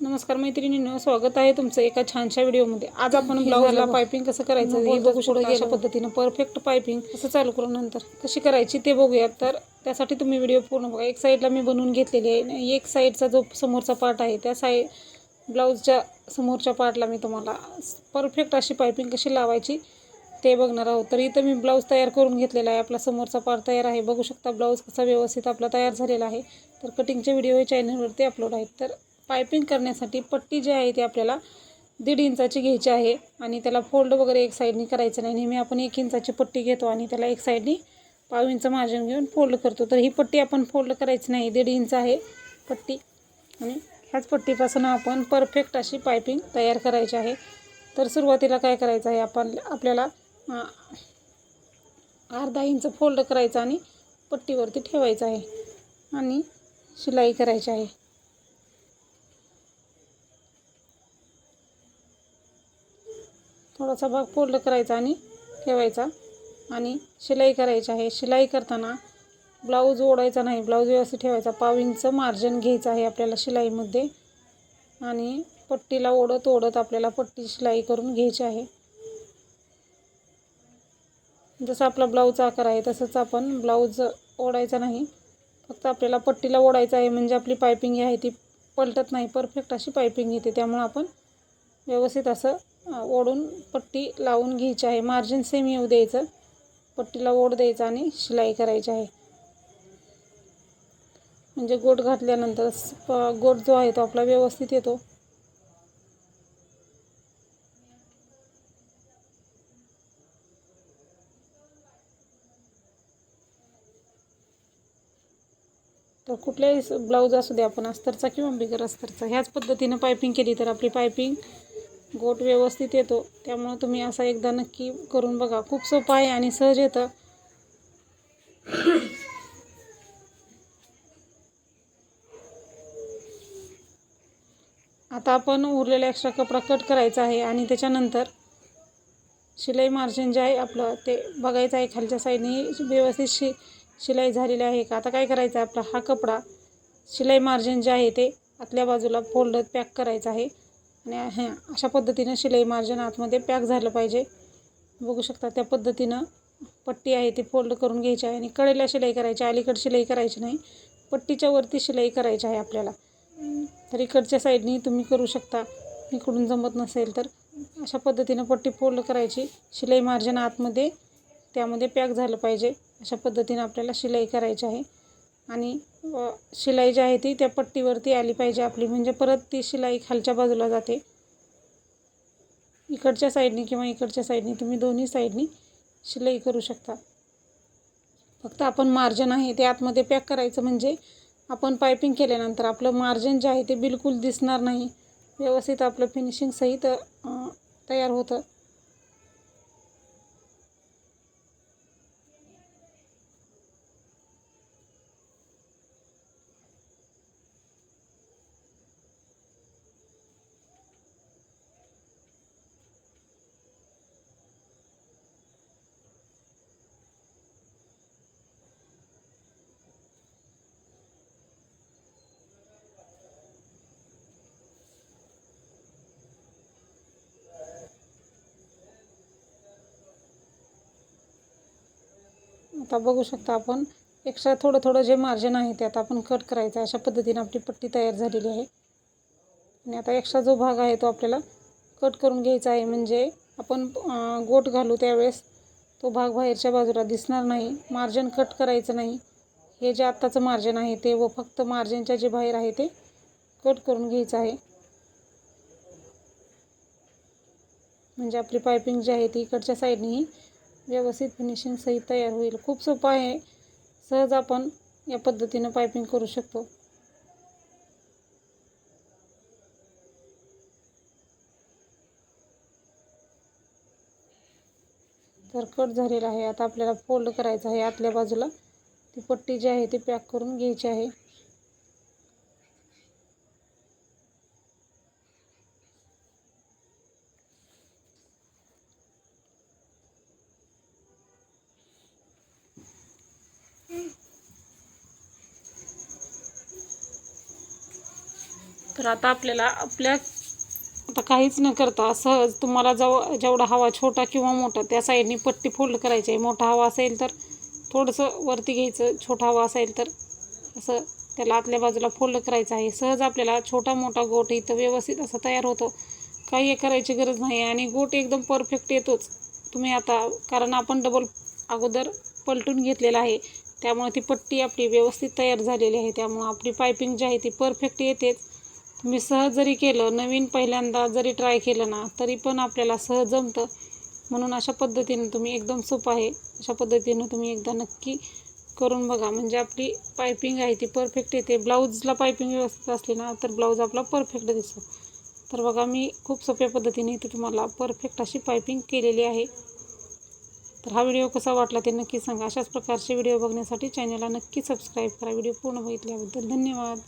नमस्कार मैत्रिणींनो स्वागत आहे तुमचं एका छानशा व्हिडिओमध्ये. आज आपण ब्लाऊजला पायपिंग कसं करायचं हे बघू शकतो अशा पद्धतीनं परफेक्ट पायपिंग कसं चालू करून नंतर कशी करायची ते बघूयात. तर त्यासाठी तुम्ही व्हिडिओ पूर्ण बघा. एक साईडला मी बनवून घेतलेली आहे. एक साईडचा जो समोरचा पार्ट आहे त्या साईड ब्लाऊजच्या समोरच्या पार्टला मी तुम्हाला परफेक्ट अशी पायपिंग कशी लावायची ते बघणार आहोत. तर इथं मी ब्लाऊज तयार करून घेतलेला आहे. आपला समोरचा पार्ट तयार आहे. बघू शकता ब्लाऊज कसा व्यवस्थित आपला तयार झालेला आहे. तर कटिंगचे व्हिडिओ हे चॅनलवरती अपलोड आहेत. तर पायपिंग करण्यासाठी पट्टी जी आहे ती आपल्याला दीड इंचाची घ्यायची आहे आणि त्याला फोल्ड वगैरे एक साईडनी करायचं नाही. नेहमी आपण एक इंचाची पट्टी घेतो आणि त्याला एक साईडनी पाव इंच मार्जिन घेऊन फोल्ड करतो. तर ही पट्टी आपण फोल्ड करायची नाही. दीड इंच आहे पट्टी. आणि ह्याच पट्टीपासून आपण परफेक्ट अशी पायपिंग तयार करायची आहे. तर सुरुवातीला काय करायचं आहे? आपण आपल्याला अर्धा इंच फोल्ड करायचं आणि पट्टीवरती ठेवायचं आहे. आणि शिलाई करायची आहे. थोडासा भाग फोल्ड करायचा आणि ठेवायचा. आणि शिलाई करायची आहे. शिलाई करताना ब्लाऊज ओढायचा नाही. ब्लाऊज व्यवस्थित ठेवायचा. पाव इंच मार्जिन घ्यायचं आहे आपल्याला शिलाईमध्ये. आणि पट्टीला ओढत ओढत आपल्याला पट्टी शिलाई करून घ्यायची आहे. जसं आपला ब्लाऊज आकार आहे तसंच आपण ब्लाऊज ओढायचा नाही. फक्त आपल्याला पट्टीला ओढायचं आहे. म्हणजे आपली पायपिंग आहे ती पलटत नाही. परफेक्ट अशी पायपिंग येते. त्यामुळं आपण व्यवस्थित असं ओढून पट्टी लावून घ्यायची आहे. मार्जिन सेम येऊ द्यायचं. पट्टीला ओढ द्यायचं आणि शिलाई करायची आहे. म्हणजे गोट घातल्यानंतर गोट जो आहे तो आपला व्यवस्थित येतो. तर कुठल्याही ब्लाऊज असू दे आपण अस्तरचा किंवा बिगर अस्तरचा ह्याच पद्धतीनं पायपिंग केली तर आपली पायपिंग गोट व्यवस्थित येतो. त्यामुळं तुम्ही असा एकदा नक्की करून बघा. खूप सोपं आहे आणि सहज येतं. आता आपण उरलेला एक्स्ट्रा कपडा कट करायचा आहे आणि त्याच्यानंतर शिलाई मार्जिन जे आहे आपलं ते बघायचं आहे खालच्या साईडने. व्यवस्थित शि शिलाई झालेली आहे का? आता काय करायचं आहे आपला? हा कपडा शिलाई मार्जिन जे आहे ते आतल्या बाजूला फोल्डत पॅक करायचं आहे. आणि हे अशा पद्धतीनं शिलाई मार्जिन आतमध्ये पॅक झालं पाहिजे. बघू शकता त्या पद्धतीनं पट्टी आहे ती फोल्ड करून घ्यायची आहे आणि कडेला शिलाई करायची अलीकडे शिलाई करायची नाही. पट्टीच्या वरती शिलाई करायची आहे आपल्याला. तर इकडच्या साईडनी तुम्ही करू शकता. इकडून जमत नसेल तर. अशा पद्धतीनं पट्टी फोल्ड करायची. शिलाई मार्जिन आतमध्ये त्यामध्ये पॅक झालं पाहिजे. अशा पद्धतीनं आपल्याला शिलाई करायची आहे. आणि शिलाई जी आहे ती त्या पट्टीवरती आली पाहिजे आपली. म्हणजे परत ती शिलाई खालच्या बाजूला जाते. इकडच्या साईडनी किंवा इकडच्या साईडनी तुम्ही दोन्ही साईडनी शिलाई करू शकता. फक्त आपण मार्जन आहे ते आतमध्ये पॅक करायचं म्हणजे आपण पायपिंग केल्यानंतर आपलं मार्जिन जे आहे ते बिलकुल दिसणार नाही. व्यवस्थित आपलं फिनिशिंग सहित तयार होतं. आता बघू शकता आपण. एक्स्ट्रा थोडं थोडं जे मार्जिन आहे ते आता आपण कट करायचं आहे. अशा पद्धतीने आपली पट्टी तयार झालेली आहे. आणि आता एक्स्ट्रा जो भाग आहे तो आपल्याला कट करून घ्यायचा आहे. म्हणजे आपण गोट घालू त्यावेळेस तो भाग बाहेरच्या बाजूला दिसणार नाही. मार्जिन कट करायचं नाही. हे जे आत्ताचं मार्जिन आहे ते व फक्त मार्जिनच्या जे बाहेर आहे ते कट करून घ्यायचं आहे. म्हणजे आपली पायपिंग जी आहे ती इकडच्या साईडनेही व्यवस्थित फिनिशिंगसहित तयार होईल. खूप सोपं आहे. सहज आपण या पद्धतीनं पायपिंग करू शकतो. तर कट झालेला आहे. आता आपल्याला फोल्ड करायचं आहे. आतल्या बाजूला ती पट्टी जी आहे ती पॅक करून घ्यायची आहे. तर आता आपल्याला आपल्या आता काहीच न करता सहज तुम्हाला जव जेवढा हवा छोटा किंवा मोठा त्या साईडनी पट्टी फोल्ड करायची आहे. मोठा हवा असेल तर थोडंसं वरती घ्यायचं छोटा हवा असेल तर असं त्याला आतल्या बाजूला फोल्ड करायचं आहे. सहज आपल्याला छोटा मोठा गोट इथं व्यवस्थित असा तयार होतो. काही हे करायची गरज नाही आणि गोट एकदम परफेक्ट येतोच. तुम्ही आता कारण आपण डबल अगोदर पलटून घेतलेला आहे. त्यामुळे ती पट्टी आपली व्यवस्थित तयार झालेली आहे. त्यामुळं आपली पायपिंग जी आहे ती परफेक्ट येतेच. तुम्ही सहज जरी केलं नवीन पहिल्यांदा जरी ट्राय केलं ना तरी पण आपल्याला सहज जमतं. म्हणून अशा पद्धतीनं तुम्ही एकदम सोपं आहे. अशा पद्धतीनं तुम्ही एकदा नक्की करून बघा. म्हणजे आपली पायपिंग आहे ती परफेक्ट येते ब्लाऊजला पायपिंग व्यवस्थित असली ना तर ब्लाऊज आपला परफेक्ट दिसतो. तर बघा मी खूप सोप्या पद्धतीने इथे तुम्हाला परफेक्ट अशी पायपिंग केलेली आहे. तर हा व्हिडिओ कसा वाटला ते नक्की सांगा. अशाच प्रकारचे व्हिडिओ बघण्यासाठी चॅनलला नक्की सबस्क्राईब करा. व्हिडिओ पूर्ण बघितल्याबद्दल धन्यवाद.